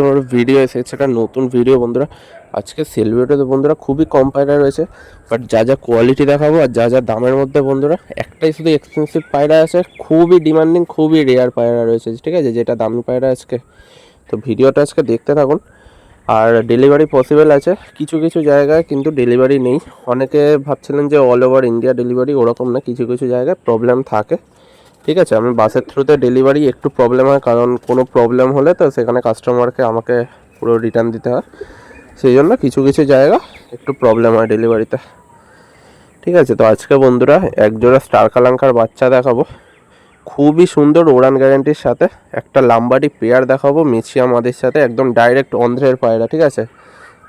আমার ভিডিও এসেছে একটা নতুন ভিডিও বন্ধুরা। আজকে সেল বন্ধুরা খুবই কম পায়রা রয়েছে বাট যা যা কোয়ালিটি দেখাবো আর যা যা দামের মধ্যে বন্ধুরা, একটাই শুধু এক্সপেন্সিভ পায়রা আছে, খুবই ডিমান্ডিং খুবই রেয়ার পায়রা রয়েছে, ঠিক আছে? যেটা দামি পায়রা আজকে। তো ভিডিওটা আজকে দেখতে থাকুন। আর ডেলিভারি পসিবল আছে, কিছু কিছু জায়গায় কিন্তু ডেলিভারি নেই। অনেকে ভাবছিলেন যে অল ওভার ইন্ডিয়া ডেলিভারি ওরকম না, কিছু কিছু জায়গায় প্রবলেম থাকে। ঠিক আছে, আমি বাসের থ্রুতে ডেলিভারি একটু প্রবলেম হয়, কারণ কোনো প্রবলেম হলে তো সেখানে কাস্টমারকে আমাকে পুরো রিটার্ন দিতে হয়। সেই জন্য কিছু কিছু জায়গা একটু প্রবলেম হয় ডেলিভারিতে ঠিক আছে, তো আজকে বন্ধুরা একজোড়া স্টার কালাঙ্কার বাচ্চা দেখাবো। খুবই সুন্দর ওড়ান গ্যারেন্টির সাথে একটা লাম্বারি পেয়ার দেখাবো, মিছি আমাদের সাথে একদম ডাইরেক্ট অন্ধ্রের পায়রা, ঠিক আছে?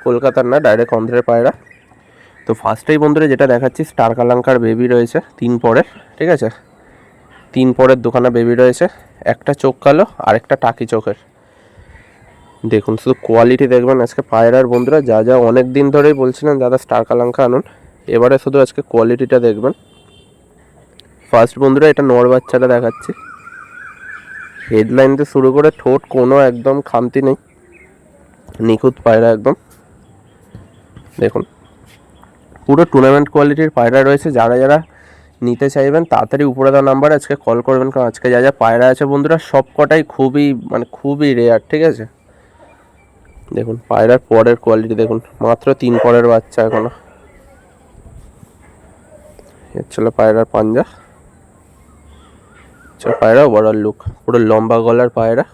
কলকাতার না ডাইরেক্ট অন্ধ্রের পায়রা। তো ফার্স্টেই বন্ধুরা যেটা দেখাচ্ছি স্টার কালাঙ্কার বেবি রয়েছে, তিন পরের, ঠিক আছে? তিন পরের দোকানে বেবি রয়েছে, একটা চোখ কালো আর একটা টাকি চোখের। দেখুন, শুধু কোয়ালিটি দেখবেন আজকে পায়রার বন্ধুরা, যা যা অনেক দিন ধরেই বলছিলেন দাদা স্টার কালাঙ্কা আনুন, এবারে শুধু আজকে কোয়ালিটিটা দেখবেন। ফার্স্ট বন্ধুরা, এটা নর বাচ্চাটা দেখাচ্ছি। হেডলাইন দিয়ে শুরু করে ঠোঁট, কোনো একদম খামতি নেই। নিখুঁত পায়রা একদম। দেখুন, পুরো টুর্নামেন্ট কোয়ালিটির পায়রা রয়েছে, যারা যারা নিতে চাইবেন, তাড়াতাড়ি উপরে দেওয়া নাম্বার আজকে কল করবেন, কারণ আজকে যা যা পায়রা আছে বন্ধুরা, সব কটাই খুবই মানে খুবই রেয়ার ঠিক আছে? দেখুন, পায়রার পরের কোয়ালিটি দেখুন, মাত্র তিন পরের বাচ্চা এখনও। ছিল পায়রার পাঞ্জা। পায়রা ওভারঅল লুক পুরো লম্বা গলার পায়রা।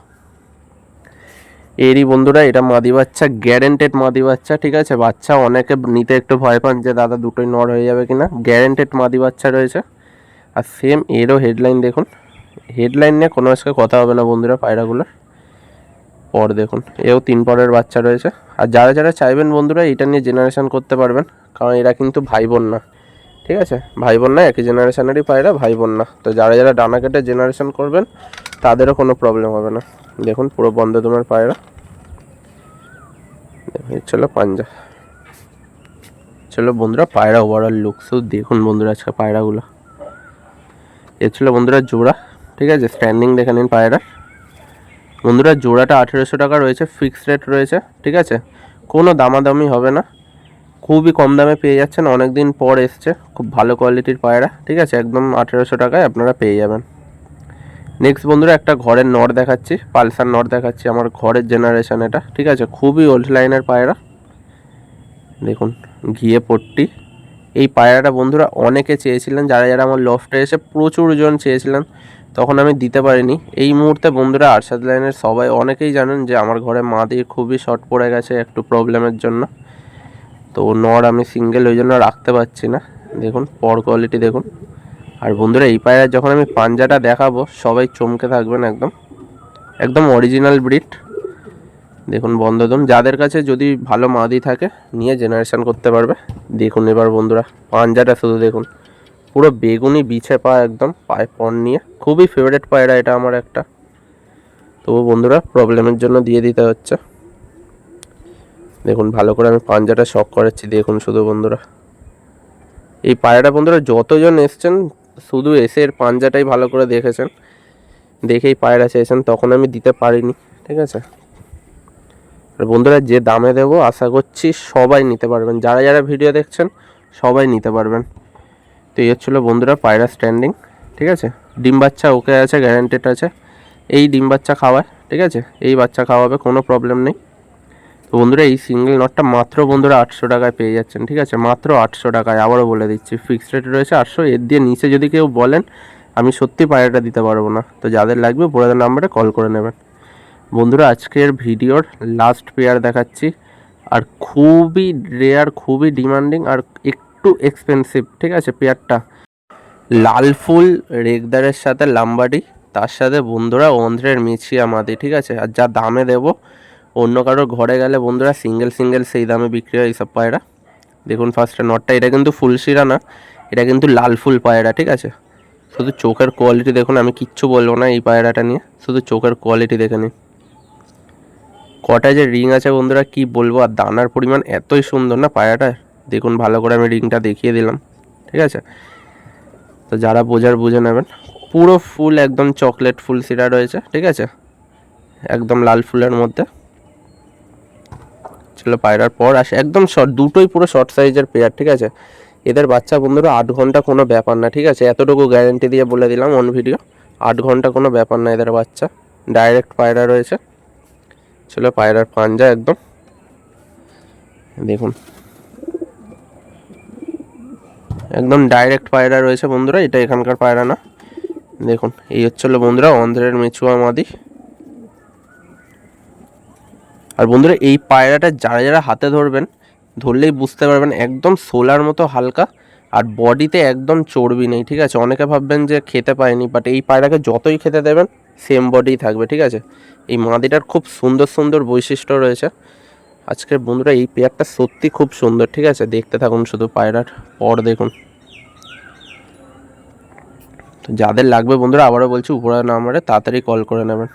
এরই বন্ধুরা, এটা মাদি বাচ্চা গ্যারেন্টেড মাদি বাচ্চা, ঠিক আছে? বাচ্চা অনেকে নিতে একটু ভয় পান যে, দাদা, দুটোই নর হয়ে যাবে কিনা? গ্যারেন্টেড মাদি বাচ্চা রয়েছে। আর সেম এরও হেডলাইন দেখুন। হেডলাইন নিয়ে কোনো আজকে কথা হবে না বন্ধুরা, পায়রাগুলোর। পর দেখুন। এও তিন পরের বাচ্চা রয়েছে। আর যারা যারা চাইবেন বন্ধুরা, এটা নিয়ে জেনারেশন করতে পারবেন। কারণ এরা কিন্তু ভাই বোন না। ঠিক আছে? ভাই বোন না, একই জেনারেশনেরই পায়রা ভাই বোন না। তো যারা যারা ডানা কেটে জেনারেশন করবেন, তাদেরও কোনো প্রবলেম হবে না। দেখুন, পুরো বন্ধ তোমার পায়রা। চলো পাঞ্জা। চলো বন্ধুরা, পায়রা ওভারঅল লুক শুধু দেখুন বন্ধুরা আজকে পায়রাগুলো। এ ছিল বন্ধুরা জোড়া, ঠিক আছে? স্ট্যান্ডিং দেখে নিন পায়রার বন্ধুরা, জোড়াটা আঠেরোশো টাকা রয়েছে ফিক্সড রেট রয়েছে, ঠিক আছে? কোনো দামাদামি হবে না। খুবই কম দামে পেয়ে যাচ্ছেন অনেক দিন পর এসছে। খুব ভালো কোয়ালিটির পায়রা, ঠিক আছে? একদম আঠেরোশো টাকায় আপনারা পেয়ে যাবেন। নেক্সট বন্ধুরা, একটা ঘরের নট দেখাচ্ছি, পালসার নট দেখাচ্ছি, আমার ঘরের জেনারেশন এটা, ঠিক আছে? খুবই ওল্ড লাইনের পায়রা। দেখুন, ঘিয়ে পট্টি। এই পায়রাটা বন্ধুরা অনেকে চেয়েছিলেন, যারা যারা আমার লফটে এসে প্রচুর জন চেয়েছিলেন, তখন আমি দিতে পারিনি। এই মুহূর্তে বন্ধুরা, আরশাদ লাইনের সবাই অনেকেই জানেন যে আমার ঘরে মা দিয়ে খুবই শর্ট পড়ে গেছে, একটু প্রবলেমের জন্য। তো নর আমি সিঙ্গেল ওই জন্য রাখতে পারছি না। দেখুন পর কোয়ালিটি দেখুন। আর বন্ধুরা, এই পায়রা যখন আমি পাঞ্জাটা দেখাবো, সবাই চমকে থাকবেন একদম। একদম অরিজিনাল ব্রিড দেখুন বন্ধদম যাদের কাছে যদি ভালো মাদি থাকে, নিয়ে জেনারেশন করতে পারবে। দেখুন এবার বন্ধুরা, পাঞ্জাটা শুধু দেখুন। পুরো বেগুনি বিছে পা একদম, পায়ে পণ নিয়ে। খুবই ফেভারেট পায়রা এটা আমার একটা। তবু বন্ধুরা প্রবলেমের জন্য দিয়ে দিতে হচ্ছে। দেখুন, ভালো করে আমি পাঞ্জাটা শখ করাচ্ছি, দেখুন শুধু বন্ধুরা। এই পায়রাটা বন্ধুরা, যতজন এসছেন শুধু এসে এর পাঞ্জাটাই ভালো করে দেখেছেন। দেখেই পায়রা চেয়েছেন তখন আমি দিতে পারিনি, ঠিক আছে? আর বন্ধুরা, যে দামে দেবো, আশা করছি সবাই নিতে পারবেন। যারা যারা ভিডিও দেখছেন, সবাই নিতে পারবেন। তো এই হচ্ছিল বন্ধুরা, পায়রা স্ট্যান্ডিং ঠিক আছে? ডিম বাচ্চা ওকে আছে গ্যারান্টেড আছে। এই ডিম বাচ্চা খাওয়ায়, ঠিক আছে? এই বাচ্চা খাওয়াবে, কোনো প্রবলেম নেই। তো বন্ধুরা, এই সিঙ্গেল নটটা মাত্র বন্ধুরা আটশো টাকায় পেয়ে যাচ্ছেন, ঠিক আছে? মাত্র আটশো টাকায়, আবারও বলে দিচ্ছি। ফিক্সড রেট রয়েছে আটশো, এর দিয়ে নিচে যদি কেউ বলেন, আমি সত্যি পায়রাটা দিতে পারব না। তো যাদের লাগবে পরে নাম্বারে কল করে নেবেন। বন্ধুরা, আজকের ভিডিওর লাস্ট পেয়ার দেখাচ্ছি। আর খুবই রেয়ার খুবই ডিমান্ডিং আর একটু এক্সপেন্সিভ ঠিক আছে পেয়ারটা লাল ফুল, রেগদারের সাথে লাম্বাডি, তার সাথে বন্ধুরা, অন্ধ্রের মিছিয়া মাদি, ঠিক আছে? আর যা দামে দেবো অন্য কারোর ঘরে গেলে বন্ধুরা সিঙ্গেল সিঙ্গেল সেই দামে বিক্রি হয় এইসব পায়রা। দেখুন ফার্স্টে নটটা এটা কিন্তু ফুল শিরা না, এটা কিন্তু লাল ফুল পায়রা, ঠিক আছে? শুধু চোখের কোয়ালিটি দেখুন, আমি কিচ্ছু বলব না এই পায়রাটা নিয়ে, শুধু চোখের কোয়ালিটি দেখে নিন। কটা যে রিং আছে বন্ধুরা, কি বলব, আর দানার পরিমাণ এতই সুন্দর না পায়রাটার দেখুন, ভালো করে আমি রিংটা দেখিয়ে দিলাম, ঠিক আছে? তো যারা বোঝার বুঝে নেবেন, পুরো ফুল একদম চকলেট ফুল সিরা রয়েছে, ঠিক আছে? একদম লাল ফুলের মধ্যে। ছিল পায়রার পর আসে একদম শর্ট দুটোই পুরো শর্ট সাইজের পেয়ার ঠিক আছে? এদের বাচ্চা বন্ধুরা আট ঘণ্টা কোনো ব্যাপার না, ঠিক আছে? এতটুকু গ্যারেন্টি দিয়ে বলে দিলাম অন ভিডিও আট ঘণ্টা কোনো ব্যাপার না এদের বাচ্চা। ডাইরেক্ট পায়রা রয়েছে। ছিল পায়রার পাঞ্জা একদম। দেখুন। একদম ডাইরেক্ট পায়রা রয়েছে বন্ধুরা, এটা এখানকার পায়রা না। দেখুন, এই হচ্ছিল বন্ধুরা অন্ধ্রের মেচুয়া মাদি। আর বন্ধুরা, এই পায়রাটা যারা যারা হাতে ধরবেন, ধরলেই বুঝতে পারবেন একদম সোলার মতো হালকা আর বডিতে একদম চর্বি নেই, ঠিক আছে? অনেকে ভাববেন যে খেতে পায়নি বাট এই পায়রাকে যতই খেতে দেবেন সেম বডি থাকবে, ঠিক আছে? এই মাদিটার খুব সুন্দর সুন্দর বৈশিষ্ট্য রয়েছে। আজকের বন্ধুরা, এই পেয়ারটা সত্যি খুব সুন্দর, ঠিক আছে? দেখতে থাকুন শুধু পায়রার পর দেখুন। তো যাদের লাগবে বন্ধুরা, আবারও বলছি, উপরে নাম্বারে তাড়াতাড়ি কল করে নেবেন।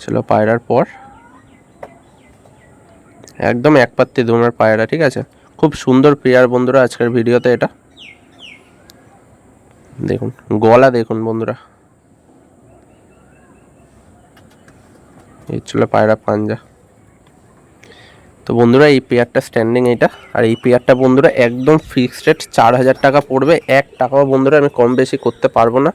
ছিল পায়রার পর। একদম এক পাত্তি ধরনের পায়রা, ঠিক আছে? খুব সুন্দর পেয়ার বন্ধুরা আজকের ভিডিওতে এটা। দেখুন, গলা দেখুন বন্ধুরা। এই ছিল পায়রা পাঞ্জা। তো বন্ধুরা, এই পেয়ারটা স্ট্যান্ডিং এইটা। আর এই পেয়ারটা বন্ধুরা, একদম ফিক্সড রেট চার হাজার টাকা পড়বে। এক টাকাও বন্ধুরা আমি কম বেশি করতে পারব না।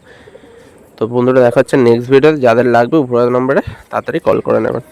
তো বন্ধুরা দেখাচ্ছে নেক্সট ভিডিও যাদের লাগবে উপরের নম্বরে তাড়াতাড়ি কল করে নেবেন।